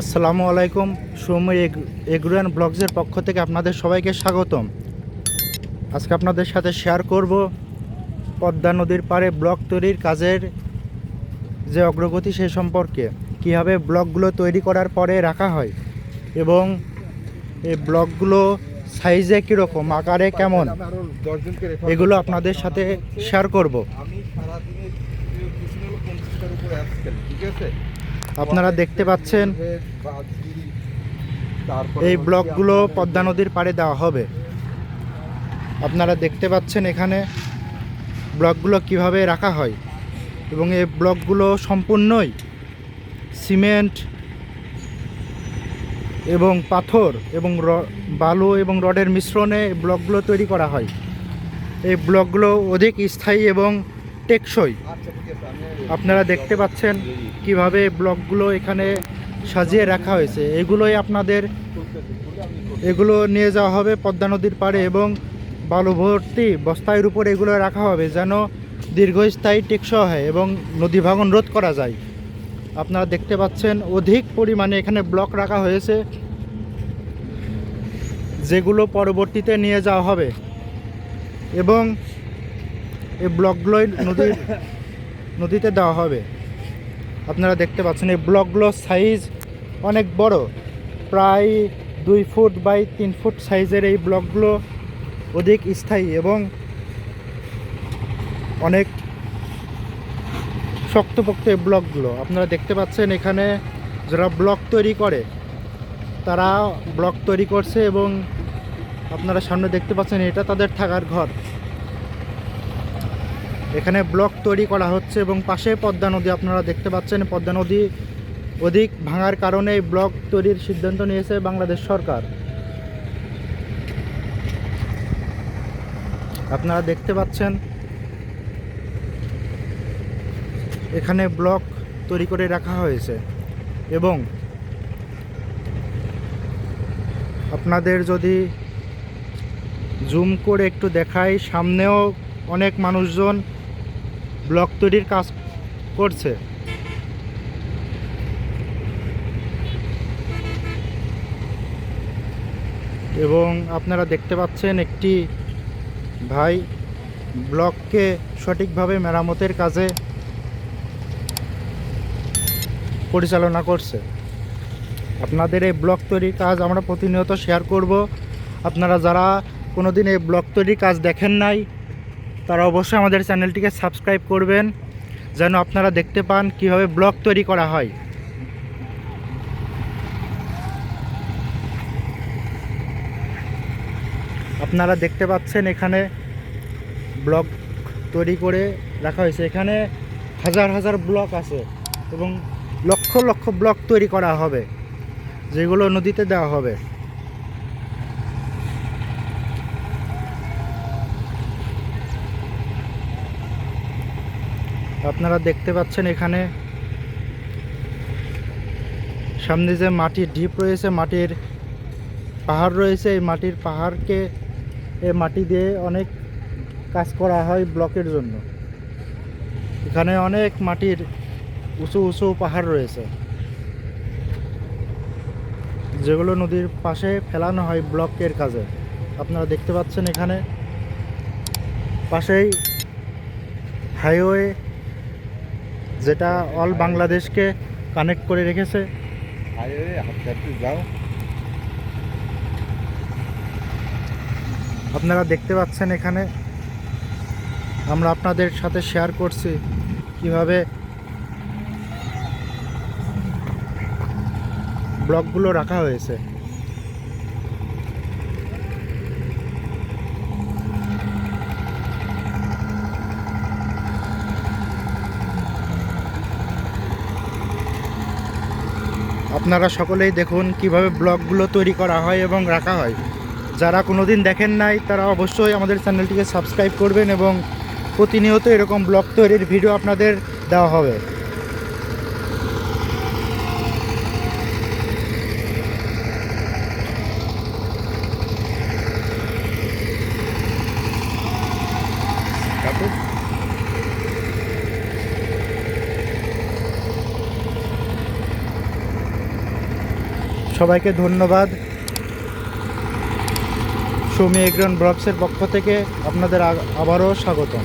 আসসালামু আলাইকুম সৌম্য এগ্রুয়ান ব্লগসের পক্ষ থেকে আপনাদের সবাইকে স্বাগতম। আজকে আপনাদের সাথে শেয়ার করব পদ্মা নদীর পাড়ে ব্লক তৈরির কাজের যে অগ্রগতি সে সম্পর্কে, কীভাবে ব্লকগুলো তৈরি করার পরে রাখা হয় এবং এই ব্লকগুলো সাইজে কীরকম, আকারে কেমন, এগুলো আপনাদের সাথে শেয়ার করব। আপনারা দেখতে পাচ্ছেন এই ব্লকগুলো পদ্মা নদীর পাড়ে দেওয়া হবে। আপনারা দেখতে পাচ্ছেন এখানে ব্লকগুলো কীভাবে রাখা হয় এবং এই ব্লকগুলো সম্পূর্ণই সিমেন্ট এবং পাথর এবং বালু এবং রডের মিশ্রণে ব্লকগুলো তৈরি করা হয়। এই ব্লকগুলো অধিক স্থায়ী এবং টেকসই। আপনারা দেখতে পাচ্ছেন কীভাবে ব্লকগুলো এখানে সাজিয়ে রাখা হয়েছে। এগুলোই আপনাদের এগুলো নিয়ে যাওয়া হবে পদ্মা নদীর পাড়ে এবং বালু ভর্তি বস্তায়ের উপরে এগুলো রাখা হবে যেন দীর্ঘস্থায়ী টেকসই হয় এবং নদী ভাঙন রোধ করা যায়। আপনারা দেখতে পাচ্ছেন অধিক পরিমাণে এখানে ব্লক রাখা হয়েছে। যেগুলো পরবর্তীতে নিয়ে যাওয়া হবে। এবং এই ব্লকগুলোই নদীর নদীতে দেওয়া হবে। আপনারা দেখতে পাচ্ছেন, এই ব্লকগুলোর সাইজ অনেক বড়। প্রায় দুই ফুট বাই তিন ফুট সাইজের এই ব্লকগুলো অধিক স্থায়ী এবং অনেক শক্তপোক্ত এই ব্লকগুলো। আপনারা দেখতে পাচ্ছেন এখানে যারা ব্লক তৈরি করে, তারা ব্লক তৈরি করছে এবং আপনারা সামনে দেখতে পাচ্ছেন এটা তাদের থাকার ঘর। এখানে ব্লক তৈরি করা হচ্ছে এবং পাশে পদ্মা নদী, আপনারা দেখতে পাচ্ছেন পদ্মা নদী অধিক ভাঙার কারণে ব্লক তৈরির সিদ্ধান্ত নিয়েছে বাংলাদেশ সরকার। আপনারা দেখতে পাচ্ছেন এখানে ব্লক তৈরি করে রাখা হয়েছে এবং আপনাদের যদি জুম করে একটু দেখাই, সামনেও অনেক মানুষজন ব্লক তৈরির কাজ করছে। এবং আপনারা দেখতে পাচ্ছেন একটি ভাই ব্লককে সঠিকভাবে মেরামতের কাজে পরিচালনা করছে। আপনাদের এই ব্লক তৈরির কাজ আমরা প্রতিনিয়ত শেয়ার করব। আপনারা যারা কোনোদিন এই ব্লক তৈরির কাজ দেখেন নাই তারা অবশ্যই আমাদের চ্যানেলটিকে সাবস্ক্রাইব করবেন, যেন আপনারা দেখতে পান কীভাবে ব্লগ তৈরি করা হয়। আপনারা দেখতে পাচ্ছেন এখানে ব্লক তৈরি করে রাখা হয়েছে। এখানে হাজার হাজার ব্লক আছে এবং লক্ষ লক্ষ ব্লক তৈরি করা হবে, যেগুলো নদীতে দেওয়া হবে। আপনারা দেখতে পাচ্ছেন এখানে সামনে যে মাটির ঢিপ রয়েছে, মাটির পাহাড় রয়েছে, এই মাটির পাহাড়কে এ মাটি দিয়ে অনেক কাজ করা হয় ব্লকের জন্য। এখানে অনেক মাটির উঁচু উঁচু পাহাড় রয়েছে। যেগুলো নদীর পাশে ফেলানো হয় ব্লকের কাজে। আপনারা দেখতে পাচ্ছেন এখানে পাশেই হাইওয়ে যেটা অল বাংলাদেশকে কানেক্ট করে রেখেছে। আপনারা দেখতে পাচ্ছেন এখানে আমরা আপনাদের সাথে শেয়ার করছি কীভাবে ব্লকগুলো রাখা হয়েছে। আপনারা সকলেই দেখুন কীভাবে ব্লগগুলো তৈরি করা হয় এবং রাখা হয়। যারা কোনো দিন দেখেন নাই, তারা অবশ্যই আমাদের চ্যানেলটিকে সাবস্ক্রাইব করবেন এবং প্রতিনিয়ত এরকম ব্লগ তৈরির ভিডিও আপনাদের দেওয়া হবে। সবাইকে ধন্যবাদ। সৌমি এগ্রন ব্লগসের পক্ষ থেকে আপনাদের আবারও স্বাগতম।